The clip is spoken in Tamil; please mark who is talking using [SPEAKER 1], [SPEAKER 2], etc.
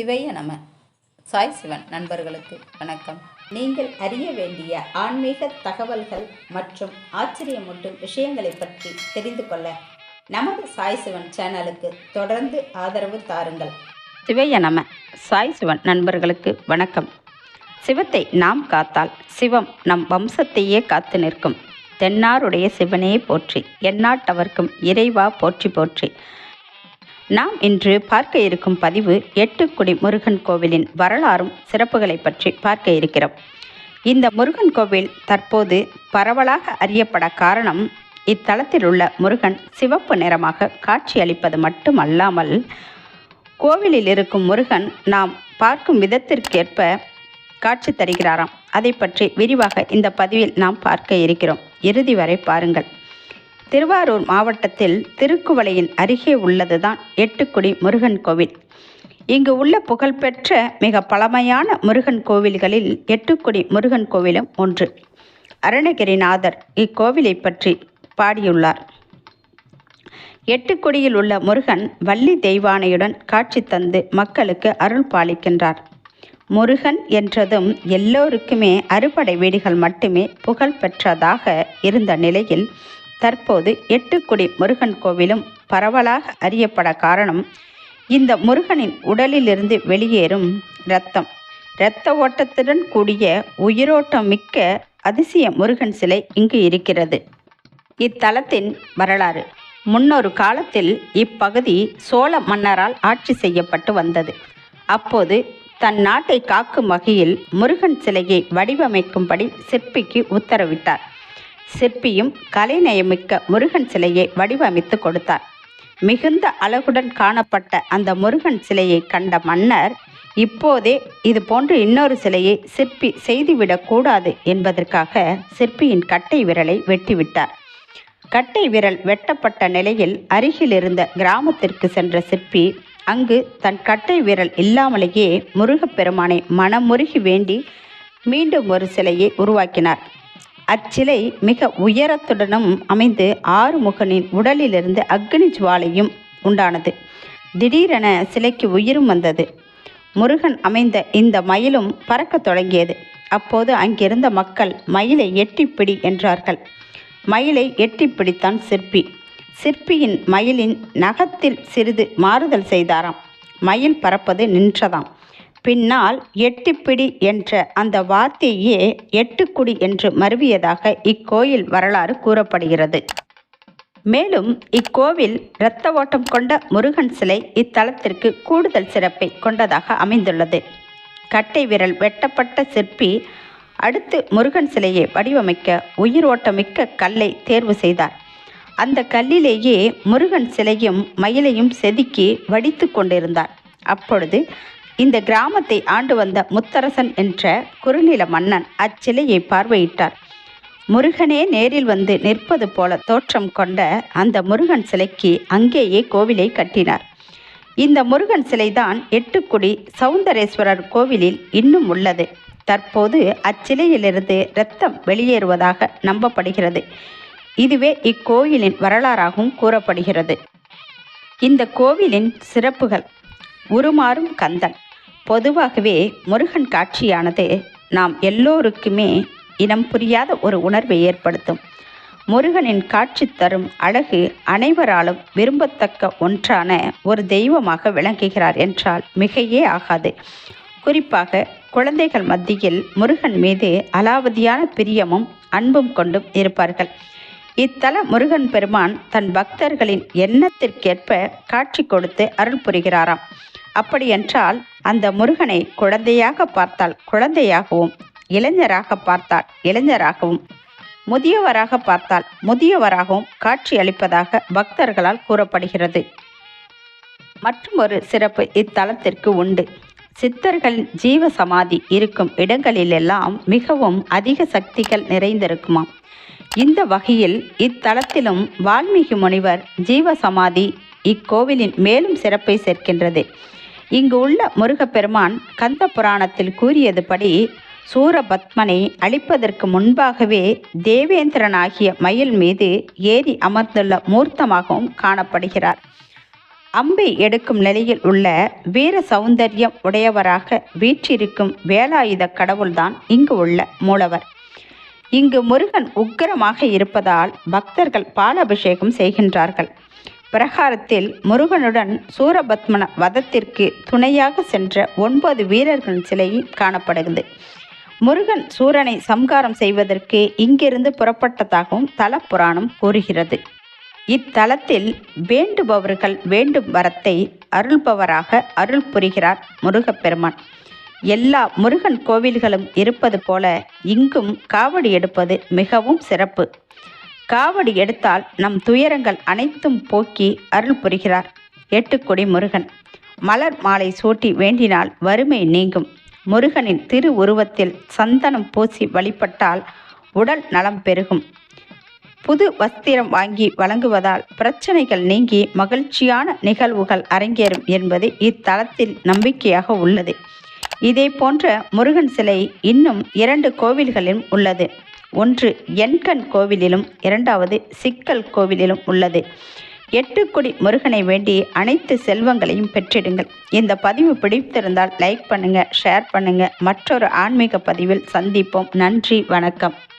[SPEAKER 1] சிவைய நம. சாய் சிவன் நண்பர்களுக்கு வணக்கம். நீங்கள் அறிய வேண்டிய ஆன்மீக தகவல்கள் மற்றும் ஆச்சரியமூட்டும் விஷயங்களை பற்றி தெரிந்து கொள்ள நமது சாய் சிவன் சேனலுக்கு தொடர்ந்து ஆதரவு தாருங்கள். சிவைய நம. சாய் சிவன் நண்பர்களுக்கு வணக்கம். சிவத்தை நாம் காத்தால் சிவம் நம் வம்சத்தையே காத்து நிற்கும். தென்னாருடைய சிவனே போற்றி எந்நாட்டவர்க்கும் இறைவா போற்றி போற்றி. நாம் இன்று பார்க்க இருக்கும் பதிவு எட்டுக்குடி முருகன் கோவிலின் வரலாறும் சிறப்புகளை பற்றி பார்க்க இருக்கிறோம். இந்த முருகன் கோவில் தற்போது பரவலாக அறியப்பட காரணம் இத்தலத்தில் உள்ள முருகன் சிவப்பு நிறமாக காட்சியளிப்பது மட்டுமல்லாமல் கோவிலில் இருக்கும் முருகன் நாம் பார்க்கும் விதத்திற்கேற்ப காட்சி தருகிறாராம். அதை பற்றி விரிவாக இந்த பதிவில் நாம் பார்க்க இருக்கிறோம். இறுதி வரை பாருங்கள். திருவாரூர் மாவட்டத்தில் திருக்குவளையின் அருகே உள்ளதுதான் எட்டுக்குடி முருகன் கோவில். இங்கு உள்ள புகழ்பெற்ற மிக பழமையான முருகன் கோவில்களில் எட்டுக்குடி முருகன் கோவிலும் ஒன்று. அருணகிரிநாதர் இக்கோவிலை பற்றி பாடியுள்ளார். எட்டுக்குடியில் உள்ள முருகன் வள்ளி தெய்வானையுடன் காட்சி தந்து மக்களுக்கு அருள் பாலிக்கின்றார். முருகன் என்றதும் எல்லோருக்குமே அறுபடை வீடுகள் மட்டுமே புகழ் பெற்றதாக இருந்த நிலையில் தற்போது எட்டுக்குடி முருகன் கோவிலும் பரவலாக அறியப்பட காரணம் இந்த முருகனின் உடலிலிருந்து வெளியேறும் இரத்தம். இரத்த ஓட்டத்துடன் கூடிய உயிரோட்டம் மிக்க அதிசய முருகன் சிலை இங்கு இருக்கிறது. இத்தலத்தின் வரலாறு. முன்னொரு காலத்தில் இப்பகுதி சோழ மன்னரால் ஆட்சி செய்யப்பட்டு வந்தது. அப்போது தன் நாட்டை காக்கும் வகையில் முருகன் சிலையை வடிவமைக்கும்படி சிற்பிக்கு உத்தரவிட்டார். சிற்பியும் கலைநயமிக்க முருகன் சிலையை வடிவமைத்து கொடுத்தார். மிகுந்த அழகுடன் காணப்பட்ட அந்த முருகன் சிலையை கண்ட மன்னர் இப்போதே இது போன்று இன்னொரு சிலையை சிற்பி செய்துவிடக்கூடாது என்பதற்காக சிற்பியின் கட்டை விரலை வெட்டிவிட்டார். கட்டை விரல் வெட்டப்பட்ட நிலையில் அருகில் இருந்த கிராமத்திற்கு சென்ற சிற்பி அங்கு தன் கட்டை விரல் இல்லாமலேயே முருகப்பெருமானை மனமுருகி வேண்டி மீண்டும் ஒரு சிலையை உருவாக்கினார். அச்சிலை மிக உயரத்துடனும் அமைந்து ஆறுமுகனின் உடலிலிருந்து அக்னி ஜுவாலையும் உண்டானது. திடீரென சிலைக்கு உயிரும் வந்தது. முருகன் அமைந்த இந்த மயிலும் பறக்கத் தொடங்கியது. அப்போது அங்கிருந்த மக்கள் மயிலை எட்டிப்பிடி என்றார்கள். மயிலை எட்டிப்பிடித்தான் சிற்பி. சிற்பியின் மயிலின் நகத்தில் சிறிது மாறுதல் செய்தாராம். மயில் பறப்பது நின்றதாம். பின்னால் எட்டுப்பிடி என்ற அந்த வார்த்தையே எட்டுக்குடி என்று மருவியதாக இக்கோயில் வரலாறு கூறப்படுகிறது. மேலும் இக்கோவில் இரத்த ஓட்டம் கொண்ட முருகன் சிலை இத்தலத்திற்கு கூடுதல் சிறப்பை கொண்டதாக அமைந்துள்ளது. கட்டை விரல் வெட்டப்பட்ட சிற்பி அடுத்து முருகன் சிலையை வடிவமைக்க உயிரோட்டமிக்க கல்லை தேர்வு செய்தார். அந்த கல்லிலேயே முருகன் சிலையும் மயிலையும் செதுக்கி வடித்து கொண்டிருந்தார். அப்பொழுது இந்த கிராமத்தை ஆண்டு வந்த முத்தரசன் என்ற குறுநில மன்னன் அச்சிலையை பார்வையிட்டார். முருகனே நேரில் வந்து நிற்பது போல தோற்றம் கொண்ட அந்த முருகன் சிலைக்கு அங்கேயே கோவிலை கட்டினார். இந்த முருகன் சிலைதான் எட்டுக்குடி சவுந்தரேஸ்வரர் கோவிலில் இன்னும் உள்ளது. தற்போது அச்சிலையிலிருந்து இரத்தம் வெளியேறுவதாக நம்பப்படுகிறது. இதுவே இக்கோயிலின் வரலாறாகவும் கூறப்படுகிறது. இந்த கோவிலின் சிறப்புகள் உருமாறும் கந்தன். பொதுவாகவே முருகன் காட்சியானது நாம் எல்லோருக்குமே இனம் புரியாத ஒரு உணர்வை ஏற்படுத்தும். முருகனின் காட்சி தரும் அழகு அனைவராலும் விரும்பத்தக்க ஒன்றான ஒரு தெய்வமாக விளங்குகிறார் என்றால் மிகையே ஆகாது. குறிப்பாக குழந்தைகள் மத்தியில் முருகன் மீது அலாவதியான பிரியமும் அன்பும் கொண்டும் இருப்பார்கள். இத்தல முருகன் பெருமான் தன் பக்தர்களின் எண்ணத்திற்கேற்ப காட்சி கொடுத்து அருள் புரிகிறாராம். அப்படியென்றால் அந்த முருகனை குழந்தையாக பார்த்தால் குழந்தையாகவும் இளைஞராக பார்த்தால் இளைஞராகவும் முதியவராக பார்த்தால் முதியவராகவும் காட்சி அளிப்பதாக பக்தர்களால் கூறப்படுகிறது. மற்றும் ஒரு சிறப்பு இத்தலத்திற்கு உண்டு. சித்தர்களின் ஜீவ சமாதி இருக்கும் இடங்களிலெல்லாம் மிகவும் அதிக சக்திகள் நிறைந்திருக்குமாம். இந்த வகையில் இத்தலத்திலும் வால்மீகி முனிவர் ஜீவ சமாதி இக்கோவிலின் மேலும் சிறப்பை சேர்க்கின்றது. இங்கு உள்ள முருகப்பெருமான் கந்த புராணத்தில் கூறியதுபடி சூரபத்மனை அழிப்பதற்கு முன்பாகவே தேவேந்திரனாகிய மயில் மீது ஏறி அமர்ந்துள்ள மூர்த்தமாகவும் காணப்படுகிறார். அம்பை எடுக்கும் நிலையில் உள்ள வீர சௌந்தரியம் உடையவராக வீற்றிருக்கும் வேலாயுத கடவுள்தான் இங்கு உள்ள மூலவர். இங்கு முருகன் உக்கிரமாக இருப்பதால் பக்தர்கள் பாலாபிஷேகம் செய்கின்றார்கள். பிரகாரத்தில் முருகனுடன் சூரபத்மன வதத்திற்கு துணையாக சென்ற ஒன்பது வீரர்களின் சிலையும் காணப்படுகிறது. முருகன் சூரனை சம்காரம் செய்வதற்கு இங்கிருந்து புறப்பட்டதாகவும் தல புராணம் கூறுகிறது. இத்தலத்தில் வேண்டுபவர்கள் வேண்டும் வரத்தை அருள்பவராக அருள் புரிகிறார் முருகப்பெருமான். எல்லா முருகன் கோவில்களும் இருப்பது போல இங்கும் காவடி எடுப்பது மிகவும் சிறப்பு. காவடி எடுத்தால் நம் துயரங்கள் அனைத்தும் போக்கி அருள் புரிகிறார். எட்டுக்குடி முருகன். மலர் மாலை சூட்டி வேண்டினால் வறுமை நீங்கும். முருகனின் திரு உருவத்தில் சந்தனம் பூசி வழிபட்டால் உடல் நலம் பெருகும். புது வஸ்திரம் வாங்கி வழங்குவதால் பிரச்சனைகள் நீங்கி மகிழ்ச்சியான நிகழ்வுகள் அரங்கேறும் என்பது இத்தலத்தில் நம்பிக்கையாக உள்ளது. இதே போன்ற முருகன் சிலை இன்னும் இரண்டு கோவில்களிலும் உள்ளது. ஒன்று எண்கண் கோவிலிலும் இரண்டாவது சிக்கல் கோவிலிலும் உள்ளது. எட்டுக்குடி முருகனை வேண்டி அனைத்து செல்வங்களையும் பெற்றிடுங்கள். இந்த பதிவு பிடித்திருந்தால் லைக் பண்ணுங்கள் ஷேர் பண்ணுங்கள் மற்றொரு ஆன்மீக பதிவில் சந்திப்போம். நன்றி வணக்கம்.